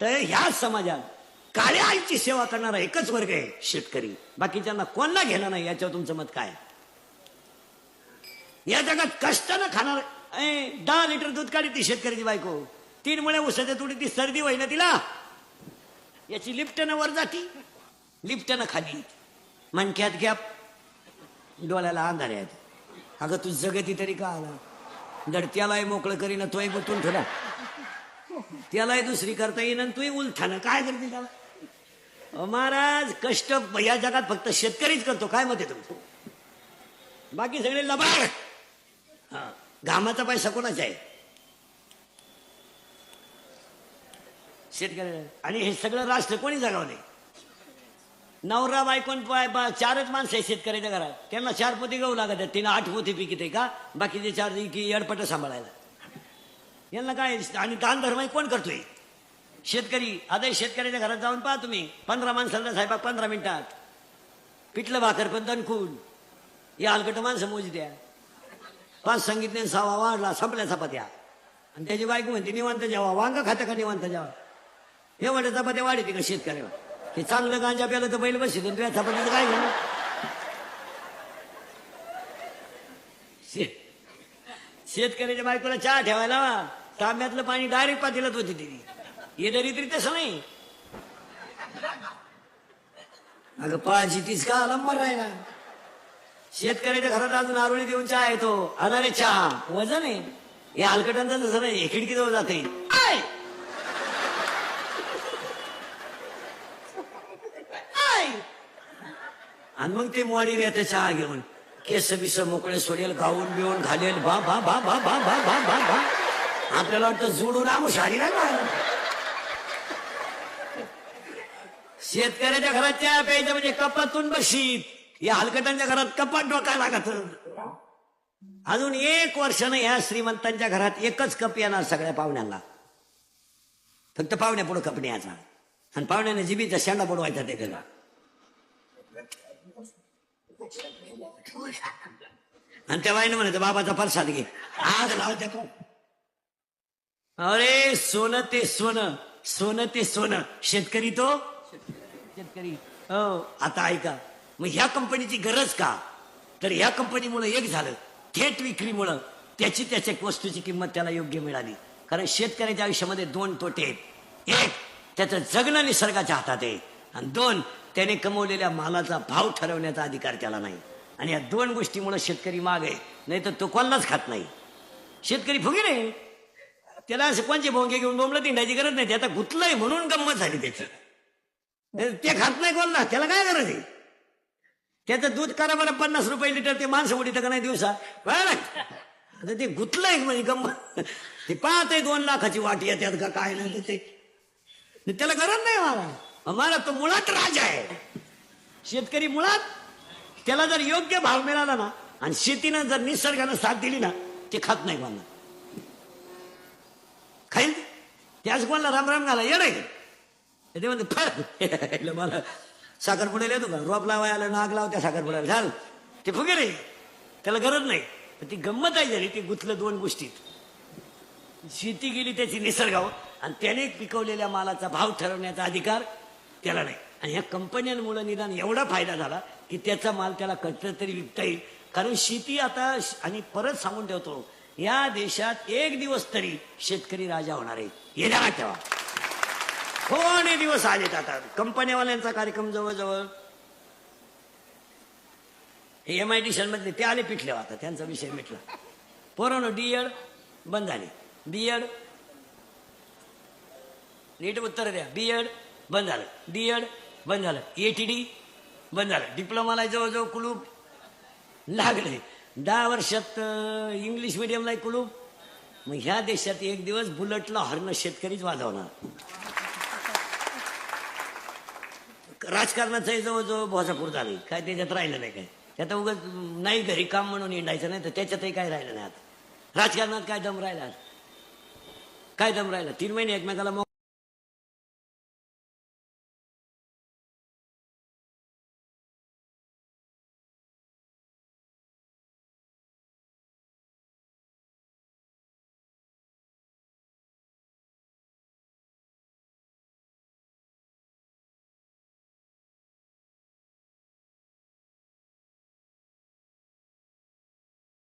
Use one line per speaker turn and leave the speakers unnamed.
तर ह्या समाजात काळ्या आईची सेवा करणारा एकच वर्ग आहे शेतकरी. बाकीच्यांना कोणला घेणं नाही याच्यावर तुमचं मत काय? या जगात कष्टानं खाणार दहा लिटर दूध काढी ती शेतकऱ्याची बायको. तीन मुळे उसाच्या तुडी ती सर्दी होई ना तिला. याची लिफ्टनं वर जाती लिफ्टनं खाली मणक्यात घ्या. डोळ्याला अंधार आहेत. अगं तू जगती तरी का आला? जर त्यालाही मोकळं करीन तोही गुतून ठेवला. त्यालाही दुसरी करता येईन आणि तूही उलथानं. काय करते त्याला? महाराज कष्ट या जगात फक्त शेतकरीच करतो. काय मत तुमचं? बाकी सगळे लबाड. हा, घामाचा पैसा कोणाचा आहे? शेतकरी आणि हे सगळं राष्ट्र कोणी जगावले नवरा बायकोन पाय बा- चारच माणसं आहे शेतकऱ्याच्या घरात. त्यांना चार पोती गहू लागत आहेत तिनं आठ पोती पिकित आहे का? बाकीचे चार की एडपट सांभाळायला. यांना काय आणि दान धर्म कोण करतोय? शेतकरी आता शेतकऱ्याच्या घरात जाऊन पहा तुम्ही. पंधरा माणसांना साहेबा पंधरा मिनिटात. पिठलं भाकर पण दणकून. या हलकट माणसं मोज द्या. पाच सांगितले सावा वाढला संपल्या चपात्या. आणि त्याची बायको म्हणते निवांत जेवा वांग खातं का निवांत जेवा? हे वाटत चपात्या वाढते का शेतकऱ्याला हे चांगलं गांजा प्यालं तर बैल बसते तुझ्या चपात्याचं काय घेणं? शे- शेतकऱ्याच्या बायकोला चहा ठेवायला तांब्यातलं पाणी डायरेक्ट पातेलात होती तिने. येदरीतरी तसं नाही. अगं पाच तीस का आलंबर ना? शेतकऱ्याच्या घरात अजून आरोळी देऊन चहा येतो. अनारे चहा. वजन आहे. या हलकटांचा जसं नाही. खिडकी जवळ जाते आणि मग ते मोडी येते चहा घेऊन. केस बिस मोकळे सोडेल गाऊन बिवून घालेल बा बा बा बा बा बा आपल्याला वाटतं जोडून आमू शाडी नाही शेतकऱ्याच्या घरात चहा प्यायचं म्हणजे कपातून बशीत या हलकटांच्या घरात कपाट डोका लागत. अजून एक वर्षानं या श्रीमंतांच्या घरात एकच कप येणार सगळ्या पाहुण्यांना. फक्त पाहुण्या पुढे कप न्यायचा. आणि पाहुण्याने जिबीचा शेंडा बुडवायचा ते त्याला. आणि त्या बाईनं म्हणायचं बाबाचा प्रसाद घे. आग लावत्या तू. अरे सोनं ते सोनं सोनं ते सोनं. शेतकरी तो? शेतकरी. हो आता ऐका. मग ह्या कंपनीची गरज का? तर ह्या कंपनीमुळे एक झालं. थेट विक्रीमुळं. त्याची त्याच्या वस्तूची किंमत त्याला योग्य मिळाली. कारण शेतकऱ्याच्या आयुष्यामध्ये दोन तोटे आहेत. एक त्याचं जगणं निसर्गाच्या हातात आहे. आणि दोन त्याने कमवलेल्या मालाचा भाव ठरवण्याचा अधिकार त्याला नाही. आणि या दोन गोष्टीमुळे शेतकरी माग आहे. नाही तर तो कोणालाच खात नाही. शेतकरी फुगे नाही. त्याला असं कोणचे भोंगे घेऊन बोंबलं तिंडायची गरज नाही. ते आता गुतलंय म्हणून गंमत झाली त्याची. ते खात नाही कोणला? त्याला काय गरज आहे? त्याचं दूध करा बरं पन्नास रुपये लिटर ते माणसं उडीत का नाही दिवसा? आता ते गुतलंय म्हणजे गंमत. ते पाहत दोन लाखाची वाटी आहे का काय नाही ते. त्याला गरज नाही मला. मला तो मुळात राजा आहे. शेतकरी मुळात त्याला जर योग्य भाव मिळाला ना आणि शेतीनं जर निसर्गानं साथ दिली ना ते खात नाही मला त्याच कोणाला राम राम घाला येणार ते म्हणते फळ. मला साखरपुड्याला येतो का रोप लावायला नाग लाव त्या साखरपुड्याला झाल. ते फुगे रे त्याला गरज नाही. पण ती गंमत आहे झाली ती गुंतलं दोन गोष्टीत शेती गेली त्याची निसर्गावर आणि त्याने पिकवलेल्या मालाचा भाव ठरवण्याचा अधिकार त्याला नाही. आणि ह्या कंपन्यांमुळे निदान एवढा फायदा झाला की त्याचा माल त्याला कटलं तरी विकता येईल. कारण शेती आता आणि परत सांगून ठेवतो या देशात एक दिवस तरी शेतकरी राजा होणार आहे. येणार तेव्हा ठेवा. कोणी दिवस आलेत आता? कंपन्यावाल्यांचा कार्यक्रम जवळजवळ. हे एम आय टी मधले ते आले पिटले हो आता त्यांचा विषय मिटला. पोरानो डीएड बंद झाले. बीएड नीट उत्तर द्या. बीएड बंद झालं. डीएड बंद झालं. एटीडी बंद झालं. डिप्लोमाला जवळजवळ कुलूप लागले दहा वर्षात इंग्लिश मिडियमला कुलूप मग ह्या देशात एक दिवस बुलटला हरणं शेतकरीच वाजवणार. राजकारणाचंही जवळजवळ भोसापूर झाली. काय त्याच्यात राहिलं नाही काय. त्यात उगाच नाही घरी काम म्हणून हिंडायचं नाही तर त्याच्यातही काय राहिलं नाही आता. राजकारणात काय दम राहिला? काय दम राहिला? तीन महिने एकमेकाला